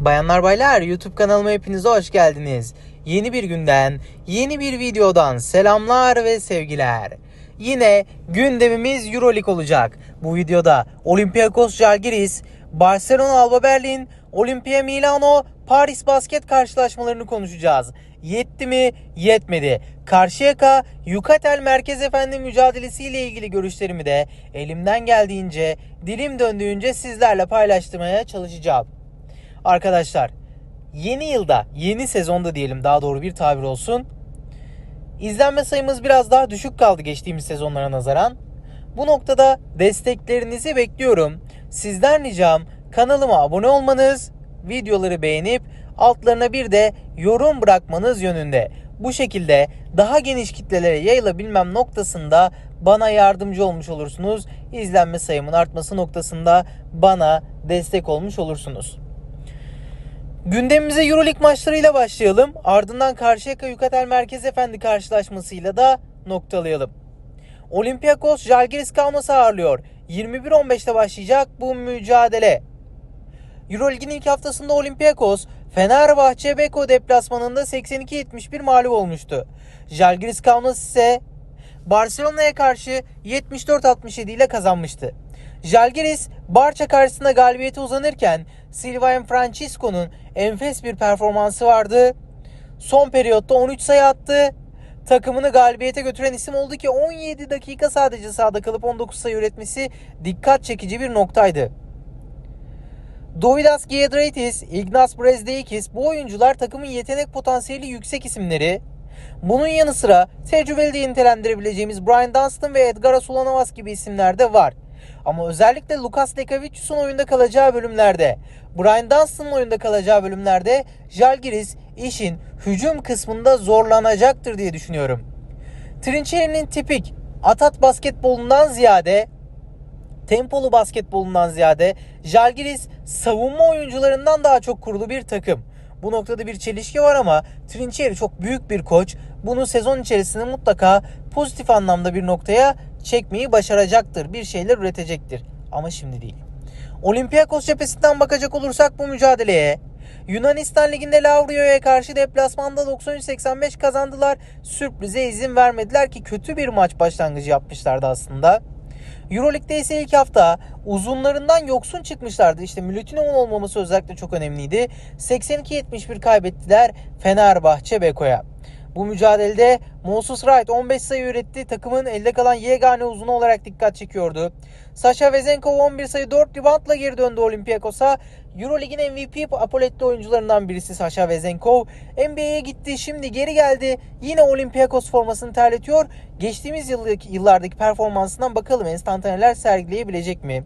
Bayanlar baylar YouTube kanalıma hepinize hoş geldiniz. Yeni bir günden, yeni bir videodan selamlar ve sevgiler. Yine gündemimiz Euroleague olacak. Bu videoda Olympiakos Žalgiris, Barcelona Alba Berlin, Olimpia Milano, Paris Basket karşılaşmalarını konuşacağız. Yetti mi? Yetmedi. Karşıyaka Yukatel Merkez Efendi mücadelesiyle ilgili görüşlerimi de elimden geldiğince, dilim döndüğünce sizlerle paylaştırmaya çalışacağım. Arkadaşlar yeni yılda, yeni sezonda diyelim daha doğru bir tabir olsun. İzlenme sayımız biraz daha düşük kaldı geçtiğimiz sezonlara nazaran. Bu noktada desteklerinizi bekliyorum. Sizden ricam kanalıma abone olmanız, videoları beğenip altlarına bir de yorum bırakmanız yönünde. Bu şekilde daha geniş kitlelere yayılabilmem noktasında bana yardımcı olmuş olursunuz. İzlenme sayımın artması noktasında bana destek olmuş olursunuz. Gündemimize Euroleague maçlarıyla başlayalım. Ardından Karşıyaka Yukatel Merkez Efendi karşılaşmasıyla da noktalayalım. Olympiakos Žalgiris Kaunas'ı ağırlıyor. 21-15'te başlayacak bu mücadele. Euroleague'in ilk haftasında Olympiakos Fenerbahçe Beko deplasmanında 82-71 mağlup olmuştu. Žalgiris Kaunas ise Barcelona'ya karşı 74-67 ile kazanmıştı. Žalgiris Barça karşısında galibiyete uzanırken Silva Francisco'nun enfes bir performansı vardı. Son periyotta 13 sayı attı. Takımını galibiyete götüren isim oldu ki 17 dakika sadece sahada kalıp 19 sayı üretmesi dikkat çekici bir noktaydı. Dovidas Giedraitis, Ignas Brezdeikis bu oyuncular takımın yetenek potansiyeli yüksek isimleri. Bunun yanı sıra tecrübeli diye nitelendirebileceğimiz Brian Dunstan ve Edgaras Ulanovas gibi isimler de var. Ama özellikle Lukas Lekavicius'un oyunda kalacağı bölümlerde, Brian Dunstan'ın oyunda kalacağı bölümlerde Žalgiris işin hücum kısmında zorlanacaktır diye düşünüyorum. Trinçeri'nin tipik atat basketbolundan ziyade tempolu basketbolundan ziyade Žalgiris savunma oyuncularından daha çok kurulu bir takım. Bu noktada bir çelişki var ama Trinçeri çok büyük bir koç. Bunu sezon içerisinde mutlaka pozitif anlamda bir noktaya çekmeyi başaracaktır. Bir şeyler üretecektir. Ama şimdi değil. Olympiakos cephesinden bakacak olursak bu mücadeleye Yunanistan Ligi'nde Lavrio'ya karşı deplasmanda 93-85 kazandılar. Sürprize izin vermediler ki kötü bir maç başlangıcı yapmışlardı aslında. Euroleague'de ise ilk hafta uzunlarından yoksun çıkmışlardı. İşte Milutinov'un olmaması özellikle çok önemliydi. 82-71 kaybettiler Fenerbahçe Beko'ya. Bu mücadelede Moses Wright 15 sayı üretti. Takımın elde kalan yegane uzunu olarak dikkat çekiyordu. Sasha Vezenkov 11 sayı 4 reboundla geri döndü Olympiakos'a. Eurolig'in MVP Apoletto oyuncularından birisi Sasha Vezenkov. NBA'ye gitti şimdi geri geldi. Yine Olympiakos formasını terletiyor. Geçtiğimiz yıllardaki performansından bakalım enstantaneler sergileyebilecek mi?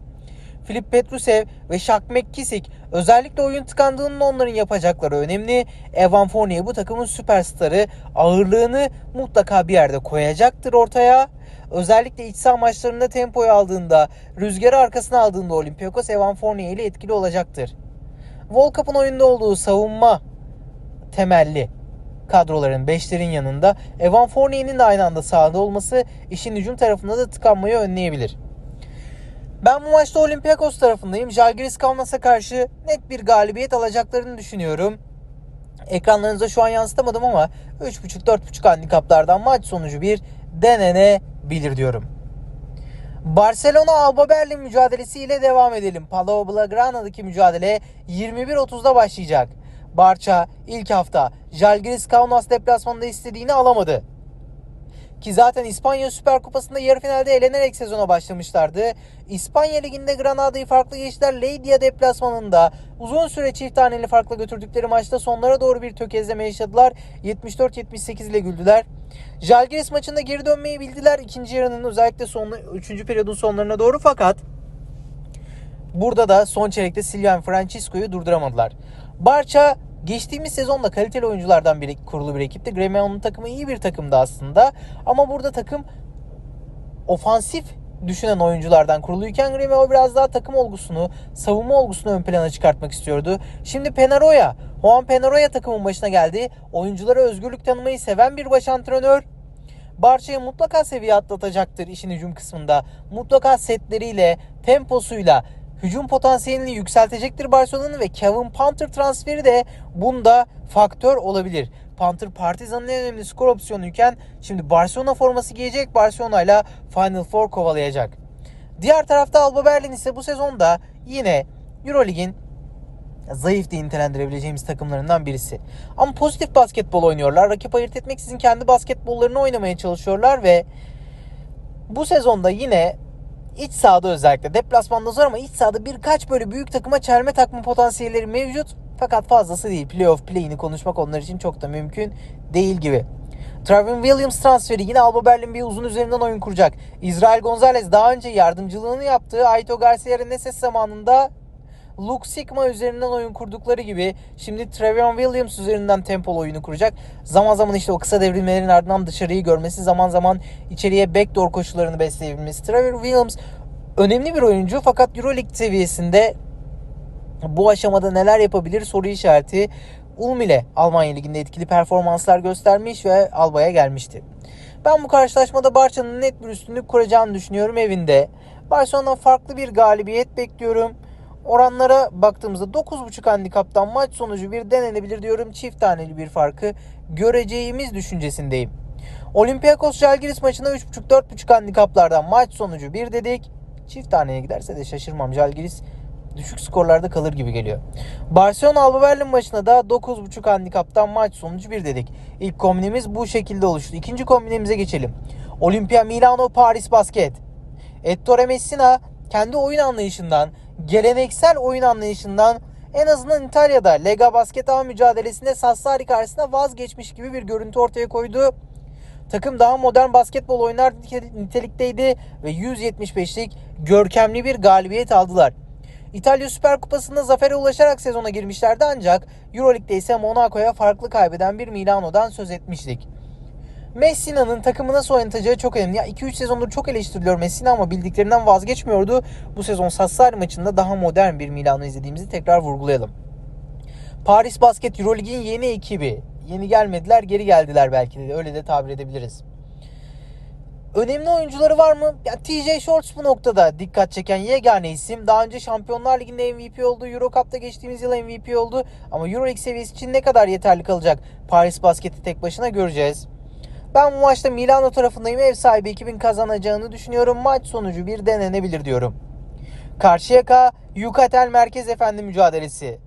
Filip Petrusev ve Shaq McKissick özellikle oyun tıkandığında onların yapacakları önemli. Evan Fournier bu takımın süperstarı ağırlığını mutlaka bir yerde koyacaktır ortaya. Özellikle iç saha maçlarında tempoyu aldığında, rüzgarı arkasına aldığında Olympiakos Evan Fournier ile etkili olacaktır. Volkap'ın oyunda olduğu savunma temelli kadroların, beşlerin yanında Evan Fournier'in de aynı anda sahada olması işin hücum tarafında da tıkanmayı önleyebilir. Ben bu maçta Olympiakos tarafındayım. Žalgiris Kaunas'a karşı net bir galibiyet alacaklarını düşünüyorum. Ekranlarınıza şu an yansıtamadım ama 3.5-4.5 handikaplardan maç sonucu bir denenebilir diyorum. Barcelona Alba Berlin mücadelesiyle devam edelim. Palau Blaugrana'daki mücadele 21.30'da başlayacak. Barça ilk hafta Žalgiris Kaunas deplasmanında istediğini alamadı. Ki zaten İspanya Süper Kupası'nda yarı finalde elenerek sezona başlamışlardı. İspanya Ligi'nde Granada'yı farklı geçtiler. Leidia deplasmanında uzun süre çift taneli farklı götürdükleri maçta sonlara doğru bir tökezleme yaşadılar. 74-78 ile güldüler. Žalgiris maçında geri dönmeyi bildiler. İkinci yarının özellikle son, üçüncü periyodun sonlarına doğru fakat burada da son çeyrekte Silvan Francisco'yu durduramadılar. Barça geçtiğimiz sezonda kaliteli oyunculardan biri kurulu bir ekipti. Gremio'nun takımı iyi bir takımdı aslında. Ama burada takım ofansif düşünen oyunculardan kuruluyken Gremio biraz daha takım olgusunu, savunma olgusunu ön plana çıkartmak istiyordu. Şimdi Penaroya, Juan Penaroya takımın başına geldi. Oyunculara özgürlük tanımayı seven bir baş antrenör. Barça'yı mutlaka seviye atlatacaktır işin hücum kısmında. Mutlaka setleriyle, temposuyla hücum potansiyelini yükseltecektir Barcelona'nın ve Kevin Panther transferi de bunda faktör olabilir. Panther Partizan'ın en önemli skor opsiyonuyken şimdi Barcelona forması giyecek Barcelona ile Final Four kovalayacak. Diğer tarafta Alba Berlin ise bu sezonda yine Eurolig'in zayıf diye nitelendirebileceğimiz takımlarından birisi. Ama pozitif basketbol oynuyorlar. Rakip ayırt etmeksizin kendi basketbollarını oynamaya çalışıyorlar ve bu sezonda yine iç sahada özellikle deplasmanda zor ama iç sahada birkaç böyle büyük takıma çelme takma potansiyelleri mevcut. Fakat fazlası değil. Playoff play'ini konuşmak onlar için çok da mümkün değil gibi. Travin Williams transferi yine Alba Berlin bir uzun üzerinden oyun kuracak. İsrail Gonzalez daha önce yardımcılığını yaptığı Aito Garcia Reneses zamanında Luke Sigma üzerinden oyun kurdukları gibi şimdi Trevion Williams üzerinden tempolu oyunu kuracak. Zaman zaman işte o kısa devrilmelerin ardından dışarıyı görmesi, zaman zaman içeriye backdoor koşularını besleyebilmesi. Trevion Williams önemli bir oyuncu fakat Euroleague seviyesinde bu aşamada neler yapabilir soru işareti. Ulm ile Almanya Ligi'nde etkili performanslar göstermiş ve Alba'ya gelmişti. Ben bu karşılaşmada Barça'nın net bir üstünlük kuracağını düşünüyorum evinde. Barcelona'dan farklı bir galibiyet bekliyorum. Oranlara baktığımızda 9.5 handikaptan maç sonucu bir denenebilir diyorum. Çift taneli bir farkı göreceğimiz düşüncesindeyim. Olympiakos Žalgiris maçına 3.5-4.5 handikaplardan maç sonucu bir dedik. Çift taneye giderse de şaşırmam. Žalgiris düşük skorlarda kalır gibi geliyor. Barcelona Alba Berlin maçına da 9.5 handikaptan maç sonucu bir dedik. İlk kombinimiz bu şekilde oluştu. İkinci kombinimize geçelim. Olimpia Milano Paris Basket. Ettore Messina kendi oyun anlayışından, geleneksel oyun anlayışından en azından İtalya'da Lega Basket A mücadelesinde Sassari karşısında vazgeçmiş gibi bir görüntü ortaya koydu. Takım daha modern basketbol oynar nitelikteydi ve 175'lik görkemli bir galibiyet aldılar. İtalya Süper Kupası'nda zafere ulaşarak sezona girmişlerdi ancak Euroleague'de ise Monaco'ya farklı kaybeden bir Milano'dan söz etmiştik. Messina'nın takımı nasıl oynatacağı çok önemli. Ya 2-3 sezondur çok eleştiriliyor Messina ama bildiklerinden vazgeçmiyordu. Bu sezon Sassari maçında daha modern bir Milano izlediğimizi tekrar vurgulayalım. Paris Basket Euroleague'in yeni ekibi. Yeni gelmediler, geri geldiler belki de. Öyle de tabir edebiliriz. Önemli oyuncuları var mı? Ya TJ Shorts bu noktada dikkat çeken yegane isim. Daha önce Şampiyonlar Ligi'nde MVP oldu. Euro Cup'ta geçtiğimiz yıl MVP oldu. Ama Euroleague seviyesi için ne kadar yeterli kalacak Paris Basket'i tek başına göreceğiz. Ben bu maçta Milano tarafındayım. Ev sahibi 2000 kazanacağını düşünüyorum. Maç sonucu bir denenebilir diyorum. Karşıyaka Yukatel Merkez Efendi mücadelesi.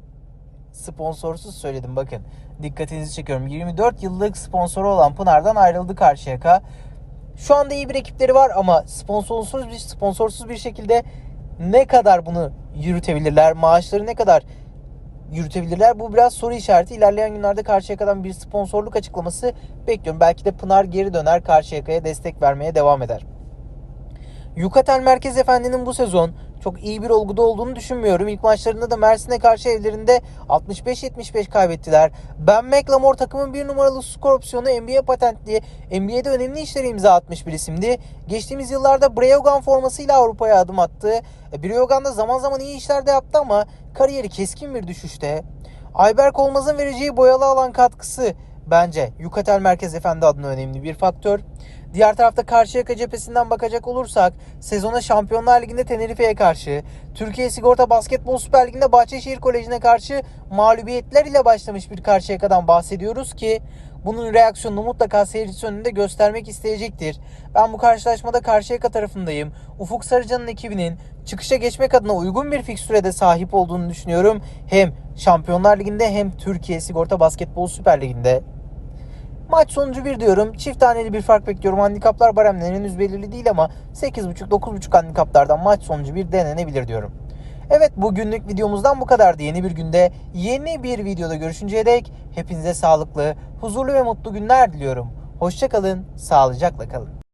Sponsorsuz söyledim bakın. Dikkatinizi çekiyorum. 24 yıllık sponsoru olan Pınar'dan ayrıldı Karşıyaka. Şu anda iyi bir ekipleri var ama sponsorsuz bir sponsorsuz bir şekilde ne kadar bunu yürütebilirler? Maaşları ne kadar yürütebilirler? Bu biraz soru işareti. İlerleyen günlerde Karşıyaka'dan bir sponsorluk açıklaması bekliyorum. Belki de Pınar geri döner Karşıyaka'ya destek vermeye devam eder. Yukatel Merkez Efendi'nin bu sezon çok iyi bir olguda olduğunu düşünmüyorum. İlk maçlarında da Mersin'e karşı evlerinde 65-75 kaybettiler. Ben McLemore takımın bir numaralı skor opsiyonu NBA patentli. NBA'de önemli işleri imza atmış bir isimdi. Geçtiğimiz yıllarda Breogan formasıyla Avrupa'ya adım attı. E, Breogan da zaman zaman iyi işler de yaptı ama kariyeri keskin bir düşüşte. Ayberk Olmaz'ın vereceği boyalı alan katkısı bence Yukatel Merkez Efendi adına önemli bir faktör. Diğer tarafta Karşıyaka cephesinden bakacak olursak sezona Şampiyonlar Ligi'nde Tenerife'ye karşı, Türkiye Sigorta Basketbol Süper Ligi'nde Bahçeşehir Koleji'ne karşı mağlubiyetler ile başlamış bir Karşıyaka'dan bahsediyoruz ki bunun reaksiyonunu mutlaka seyircisi önünde göstermek isteyecektir. Ben bu karşılaşmada Karşıyaka tarafındayım. Ufuk Sarıcan'ın ekibinin çıkışa geçmek adına uygun bir fikstüre de sahip olduğunu düşünüyorum. Hem Şampiyonlar Ligi'nde hem Türkiye Sigorta Basketbol Süper Ligi'nde. Maç sonucu bir diyorum. Çift taneli bir fark bekliyorum. Handikaplar baremleri henüz belirli değil ama 8.5-9.5 handikaplardan maç sonucu bir denenebilir diyorum. Evet bugünlük videomuzdan bu kadardı. Yeni bir günde yeni bir videoda görüşünceye dek hepinize sağlıklı, huzurlu ve mutlu günler diliyorum. Hoşçakalın, sağlıcakla kalın.